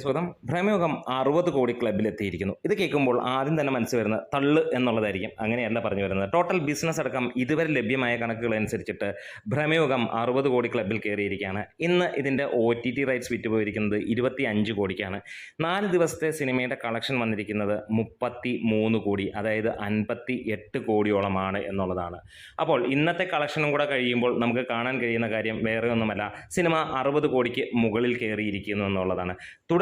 സ്വതം ഭ്രമയുഗം അറുപത് കോടി ക്ലബിൽ എത്തിയിരിക്കുന്നു ഇത് കേൾക്കുമ്പോൾ ആദ്യം തന്നെ മനസ്സ് വരുന്ന തള്ള് എന്നുള്ളതായിരിക്കും അങ്ങനെയല്ല പറഞ്ഞു വരുന്നത്. ടോട്ടൽ ബിസിനസ് അടക്കം ഇതുവരെ ലഭ്യമായ കണക്കുകൾ അനുസരിച്ചിട്ട് ഭ്രമയുഗം അറുപത് കോടി ക്ലബിൽ കയറിയിരിക്കുകയാണ്. ഇന്ന് ഇതിന്റെ ഒ ടി ടി റൈറ്റ്സ് വിറ്റുപോയിരിക്കുന്നത് ഇരുപത്തി അഞ്ച് കോടിക്കാണ്. നാല് ദിവസത്തെ സിനിമയുടെ കളക്ഷൻ വന്നിരിക്കുന്നത് മുപ്പത്തി മൂന്ന് കോടി അതായത് അൻപത്തി എട്ട് കോടിയോളമാണ് എന്നുള്ളതാണ്. അപ്പോൾ ഇന്നത്തെ കളക്ഷനും കൂടെ കഴിയുമ്പോൾ നമുക്ക് കാണാൻ കഴിയുന്ന കാര്യം വേറെ ഒന്നുമല്ല. സിനിമ അറുപത് കോടിക്ക് മുകളിൽ കയറിയിരിക്കുന്നു എന്നുള്ളതാണ്.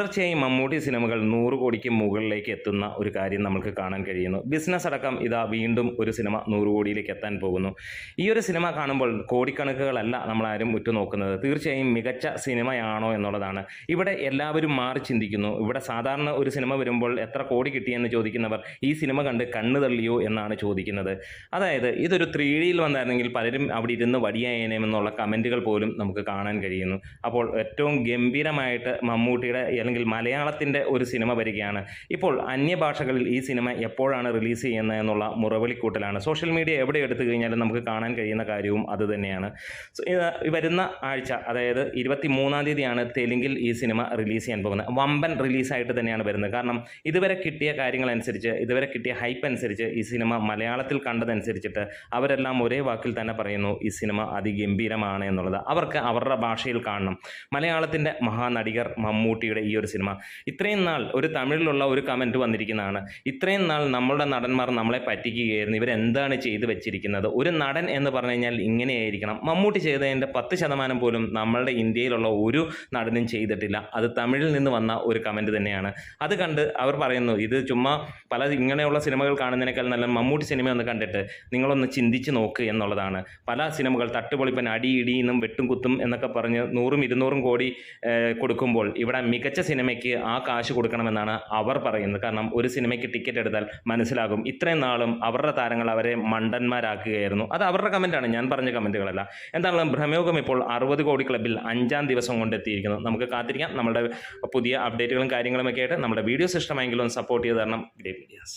തുടർച്ചയായി മമ്മൂട്ടി സിനിമകൾ നൂറ് കോടിക്ക് മുകളിലേക്ക് എത്തുന്ന ഒരു കാര്യം നമുക്ക് കാണാൻ കഴിയുന്നു. ബിസിനസ് അടക്കം ഇതാ വീണ്ടും ഒരു സിനിമ നൂറ് കോടിയിലേക്ക് എത്താൻ പോകുന്നു. ഈ ഒരു സിനിമ കാണുമ്പോൾ കോടിക്കണക്കുകളല്ല നമ്മളാരും ഉറ്റുനോക്കുന്നത്. തീർച്ചയായും മികച്ച സിനിമയാണോ എന്നുള്ളതാണ്. ഇവിടെ എല്ലാവരും മാറി ചിന്തിക്കുന്നു. ഇവിടെ സാധാരണ ഒരു സിനിമ വരുമ്പോൾ എത്ര കോടി കിട്ടിയെന്ന് ചോദിക്കുന്നവർ ഈ സിനിമ കണ്ട് കണ്ണു തള്ളിയോ എന്നാണ് ചോദിക്കുന്നത്. അതായത് ഇതൊരു ത്രീ ഡിയിൽ വന്നായിരുന്നെങ്കിൽ പലരും അവിടെ ഇരുന്ന് വടിയായേനെമെന്നുള്ള കമന്റുകൾ പോലും നമുക്ക് കാണാൻ കഴിയുന്നു. അപ്പോൾ ഏറ്റവും ഗംഭീരമായിട്ട് മമ്മൂട്ടിയുടെ അല്ലെങ്കിൽ മലയാളത്തിന്റെ ഒരു സിനിമ വരികയാണ്. ഇപ്പോൾ അന്യഭാഷകളിൽ ഈ സിനിമ എപ്പോഴാണ് റിലീസ് ചെയ്യുന്നത് എന്നുള്ള മുറവിളിക്കൂട്ടലാണ്. സോഷ്യൽ മീഡിയ എവിടെ എടുത്തു കഴിഞ്ഞാലും നമുക്ക് കാണാൻ കഴിയുന്ന കാര്യവും അത് തന്നെയാണ്. സോ, ഇത് വരുന്ന ആഴ്ച അതായത് ഇരുപത്തി മൂന്നാം തീയതിയാണ് തെലുങ്കിൽ ഈ സിനിമ റിലീസ് ചെയ്യാൻ പോകുന്നത്. വമ്പൻ റിലീസായിട്ട് തന്നെയാണ് വരുന്നത്. കാരണം ഇതുവരെ കിട്ടിയ കാര്യങ്ങളനുസരിച്ച് ഇതുവരെ കിട്ടിയ ഹൈപ്പ് അനുസരിച്ച് ഈ സിനിമ മലയാളത്തിൽ കണ്ടതനുസരിച്ചിട്ട് അവരെല്ലാം ഒരേ വാക്കിൽ തന്നെ പറയുന്നു ഈ സിനിമ അതിഗംഭീരമാണ് എന്നുള്ളത്. അവർക്ക് അവരുടെ ഭാഷയിൽ കാണണം. മലയാളത്തിന്റെ മഹാനടികർ മമ്മൂട്ടിയുടെ ഈ ഒരു സിനിമ. ഇത്രയും നാൾ ഒരു തമിഴിലുള്ള ഒരു കമന്റ് വന്നിരിക്കുന്നതാണ്. ഇത്രയും നാൾ നമ്മളുടെ നടന്മാർ നമ്മളെ പറ്റിക്കുകയായിരുന്നു. ഇവരെന്താണ് ചെയ്തു വെച്ചിരിക്കുന്നത്? ഒരു നടൻ എന്ന് പറഞ്ഞു കഴിഞ്ഞാൽ ഇങ്ങനെയായിരിക്കണം. മമ്മൂട്ടി ചെയ്തതിന്റെ പത്ത് ശതമാനം പോലും നമ്മളുടെ ഇന്ത്യയിലുള്ള ഒരു നടനും ചെയ്തിട്ടില്ല. അത് തമിഴിൽ നിന്ന് വന്ന ഒരു കമന്റ് തന്നെയാണ്. അത് കണ്ട് അവർ പറയുന്നു ഇത് ചുമ്മാ പല ഇങ്ങനെയുള്ള സിനിമകൾ കാണുന്നതിനേക്കാൾ നല്ല മമ്മൂട്ടി സിനിമ ഒന്ന് കണ്ടിട്ട് നിങ്ങളൊന്ന് ചിന്തിച്ച് നോക്ക് എന്നുള്ളതാണ്. പല സിനിമകൾ തട്ടുപൊളിപ്പൻ അടി ഇടിയെന്നും വെട്ടും കുത്തും എന്നൊക്കെ പറഞ്ഞ് നൂറും ഇരുന്നൂറും കോടി കൊടുക്കുമ്പോൾ ഇവിടെ മികച്ച സിനിമയ്ക്ക് ആ കാശ് കൊടുക്കണമെന്നാണ് അവർ പറയുന്നത്. കാരണം ഒരു സിനിമയ്ക്ക് ടിക്കറ്റ് എടുത്താൽ മനസ്സിലാകും ഇത്രയും നാളും അവരുടെ താരങ്ങൾ അവരെ മണ്ടന്മാരാക്കുകയായിരുന്നു. അത് അവരുടെ കമന്റാണ് ഞാൻ പറഞ്ഞ കമന്റുകളല്ല എന്താണെങ്കിലും ഭ്രമയോഗം ഇപ്പോൾ അറുപത് കോടി ക്ലബിൽ അഞ്ചാം ദിവസം കൊണ്ട് എത്തിയിരിക്കുന്നു നമുക്ക് കാത്തിരിക്കാം. നമ്മുടെ പുതിയ അപ്ഡേറ്റുകളും കാര്യങ്ങളുമൊക്കെ ആയിട്ട് നമ്മുടെ വീഡിയോസ് ഇഷ്ടമായെങ്കിലും സപ്പോർട്ട് ചെയ്ത് തരണം. Great medias